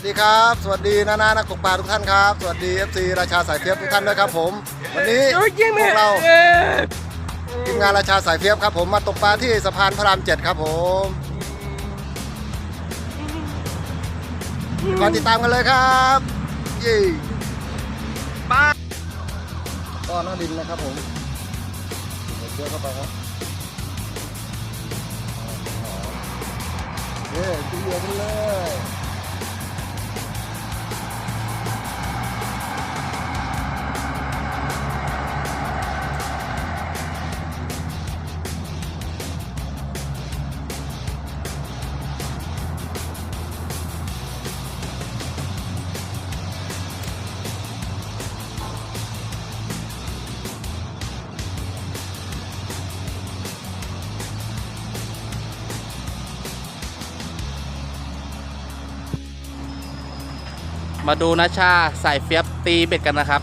วัสดีครับ สวัสดีนานานักตกปลาทุกท่านครับ สวัสดี FC ราชาสายเฟียบทุกท่านด้วยครับผม วันนี้พวกเราทีมงานราชาสายเฟียบครับผมมาตกปลาที่สะพานพระรามเจ็ดครับผมมาติดตามกันเลยครับเยี่ป้าก็น้าดินนะครับผมเดี๋ยวเชื่อเข้าไปครับเย้ตีเดียวกันเลย มาดูนะชาใส่เฟียบตีเบ็ดกันนะครับ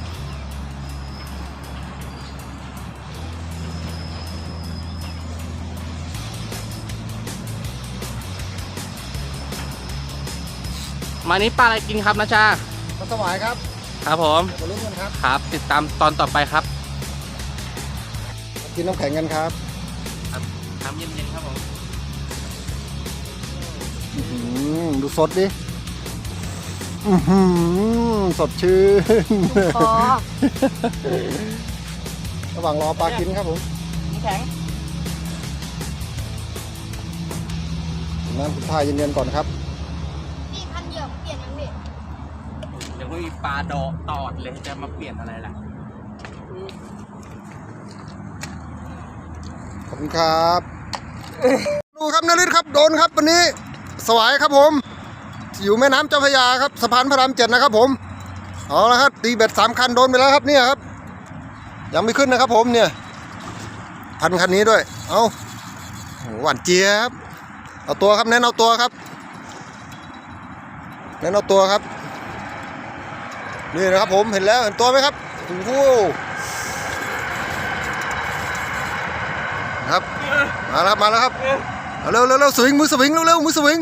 มานี้ปลาอะไรกินครับนะชามาสวายครับ ครับผมมาลุ้นกันครับ ครับ ติดตามตอนต่อไปครับ กินน้ำแข็งกันครับน้ำเย็นๆครับผมอื้อหือดูสดดิ อื้อหือสดชื่นคอระหว่างรอปลากินครับผมน้ำแข็งน้ำสุดท้ายเย็นๆก่อนครับ พี่พันเหยือกเปลี่ยนยังพี่เดี๋ยวก็มีปลาดอกตอดเลยจะมาเปลี่ยนอะไรล่ะ ขอบคุณครับ ดูครับนฤทธิ์ครับโดนครับวันนี้ สวายครับผม อยู่แม่น้ำเจ้าพระยาครับสะพานพระรามเจ็ดนะครับ ผมเอาละครับตีเบ็ดสามคันโดนไปแล้วครับเนี่ยครับ ยังไม่ขึ้นนะครับ ผมเนี่ยพันคันนี้ด้วย เอาหวานเจี๊ยบเอาตัวครับเน้นเอาตัวครับเน้นเอาตัวครับ นี่นะครับผมเห็นแล้วเห็นตัวไหมครับโอ้โหครับมาแล้วครับมาแล้วครับเร็วเร็วเร็วสวิงมือสวิงเร็วเร็วมือสวิง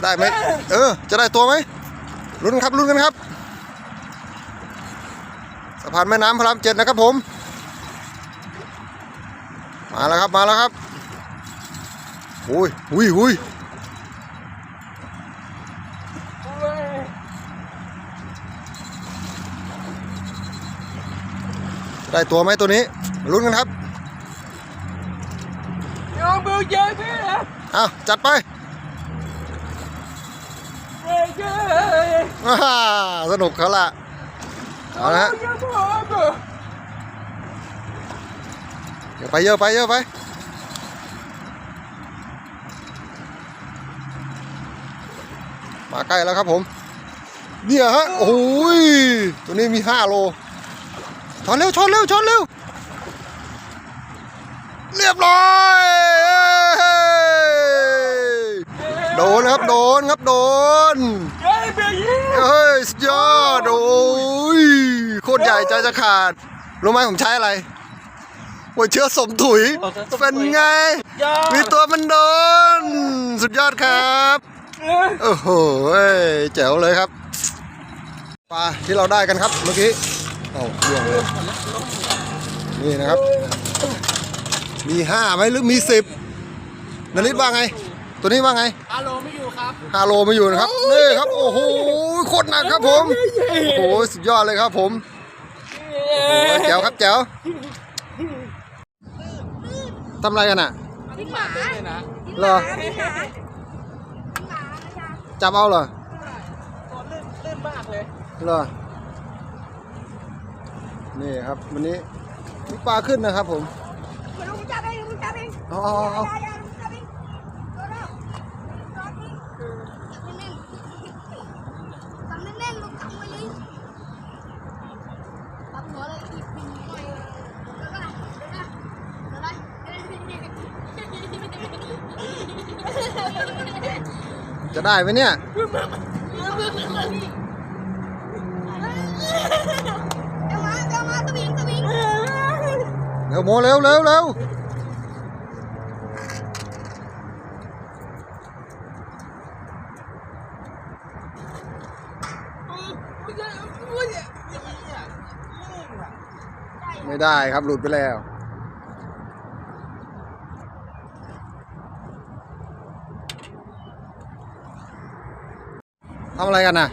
จะได้ไหมเออ จะได้ตัวไหมลุ้นครับลุ้นกันครับสะพานแม่น้ำพระรามเจ็ดนะครับผม มาแล้วครับมาแล้วครับอุ้ยอุ้ยอุ้ยจะได้ตัวไหมตัวนี้มาลุ้นกันครับยองมือเยอะพี่นะอ้าวจัดไป เยอะเยอะ อ่า สนุกเขาละเอาละเยอะพอเยอะไปเยอะไปเยอะไปมาใกล้แล้วครับผม เนี่ยฮะ โอ้ย ตัวนี้มี5โลช้อนเร็วช้อนเร็วช้อนเร็ว เรียบร้อยเอ้ย โดนครับโดนครับโดนเยอะเบียร์ยี่เฮ้ยสุดยอดโอ้ยโคตรใหญ่ใจจะขาดรู้ไหมผมใช้อะไรหัวเชื้อสมถุยเป็นไงยอดมีตัวมันโดน สุดยอดครับโอ้โหเอ้ยแจ๋วเลยครับปลาที่เราได้กันครับเมื่อกี้เอาเรื่องเลยนี่นะครับ มีห้าไหมหรือมีสิบนลิศว่าไง ตัวนี้ว่าไงอาโลไม่อยู่ครับฮาโลมาอยู่นะครับนี่ครับโอ้โหโคตรหนักครับผมโอ้โหสุดยอดเลยครับผมโอ้โหแจ๋วครับแจ๋วทำอะไรกันอะพี่หมานะเหรอพี่หมาพี่หมาจ้ะจับเอาเหรอตัวลื่นลื่นมากเลยเหรอนี่ครับวันนี้มีปลาขึ้นนะครับผมมาลุงจับเองลุงจับเองเอาเอ จะได้ไหมเนี่ยเร็วโมเร็วเร็วเร็วไม่ได้ครับหลุดไปแล้ว ทำอะไรกันน่ะ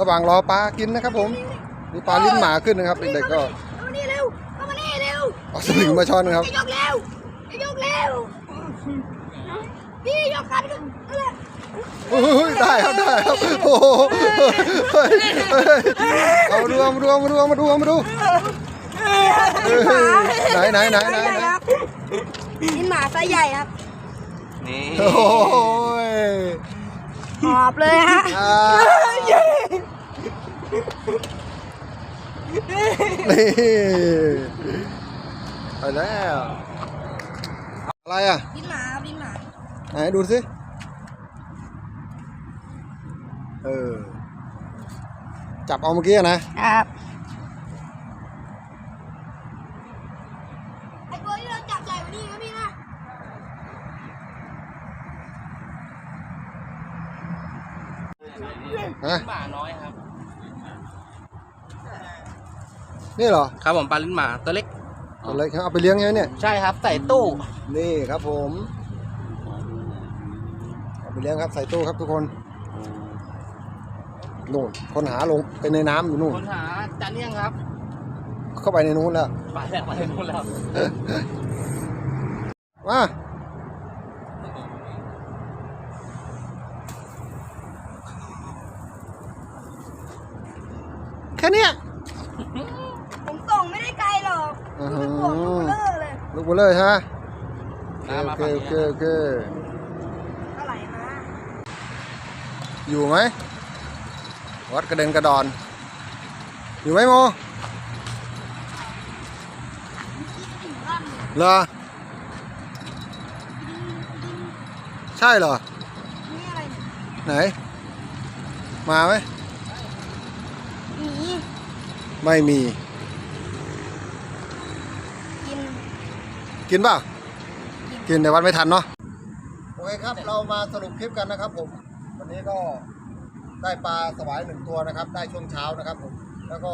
ระหว่างรอปลากินนะครับผมมีปลาลิ้นหมาขึ้นนะครับเด็กๆก็เข้ามานี่เร็วเข้ามานี่เร็วเอาสลิงมาช้อนนะครับจะยกเร็วจะยกเร็วพี่ยกกันกันนั่นแหละโอ้ยได้ครับได้ครับโอ้โหเฮ้ยเฮ้ยเอามาดูเอามาดูเอามาดูเอามาดูเอามาดูเฮ้ยไหนไหนไหนไหนไหนกินหมาไซส์ใหญ่ครับนี่โอ้ย หอบเลยฮะอ่านี่ไปแล้วอะไรอะกินหมาครับกินหมาไหนดูสิเออจับเอาเมื่อกี้อะนะ ครับไอ้ตัวที่เราจับใหญ่กว่านี้นะพี่นะ ฮะหมาน้อยครับนี่เหรอครับผมปลาลิ้นหมาตัวเล็กตัวเล็กเอาไปเลี้ยงใช่ไหมเนี่ยใช่ครับใส่ตู้นี่ครับผมเอาไปเลี้ยงครับใส่ตู้ครับทุกคนนู่นคนหาลงไปในน้ำอยู่นู่นคนหาจานเนียงครับ เข้าไปในนู้นแล้วไปแล้วไปนู่นแล้วมา แค่เนี้ยผมส่งไม่ได้ไกลหรอกอื้อมัหืนอปวดลูกเลอะเลยลูกบุลเลยฮะโอมาเคฝั่งโอนี้เคโอเคเท่าไหร่มาอยู่ไหมวัดกระเด็นกระดอน อยู่ไหมโมเหรอใช่เหรอ นี่อะไรเนี่ยไหน มาไหมหมี ไม่มี กิน กินเปล่ากินแต่วัดไม่ทันเนาะโอเคครับ เรามาสรุปคลิปกันนะครับ ผม วันนี้ก็ได้ปลาสวายหนึ่งตัวนะครับ ได้ช่วงเช้านะครับ ผม แล้วก็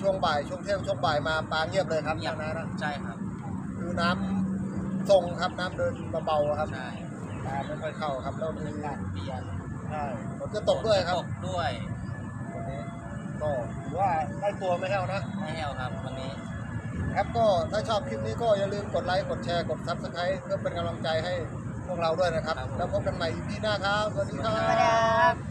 ช่วงบ่ายช่วงเที่ยงช่วงบ่ายมาปลาเงียบเลยครับเงียบนะนะใช่ครับคือน้ำทรงครับน้ำเดินเบาๆครับใช่ปลาไม่ค่อยเข้าครับแล้วมีอากาศเปลี่ยนใช่ฝนจะตกด้วยครับตกด้วยวันนี้ ก็ถือว่าได้ตัวไม่แห้วนะ ไม่แห้วครับวันนี้ครับก็ถ้าชอบคลิปนี้ก็อย่าลืมกดไลค์ กดแชร์ กดซับสไครต์เพื่อเป็นกำลังใจให้พวกเราด้วยนะครับ แล้วพบกันใหม่ EP หน้าครับ สวัสดีครัสวัสดีครับบ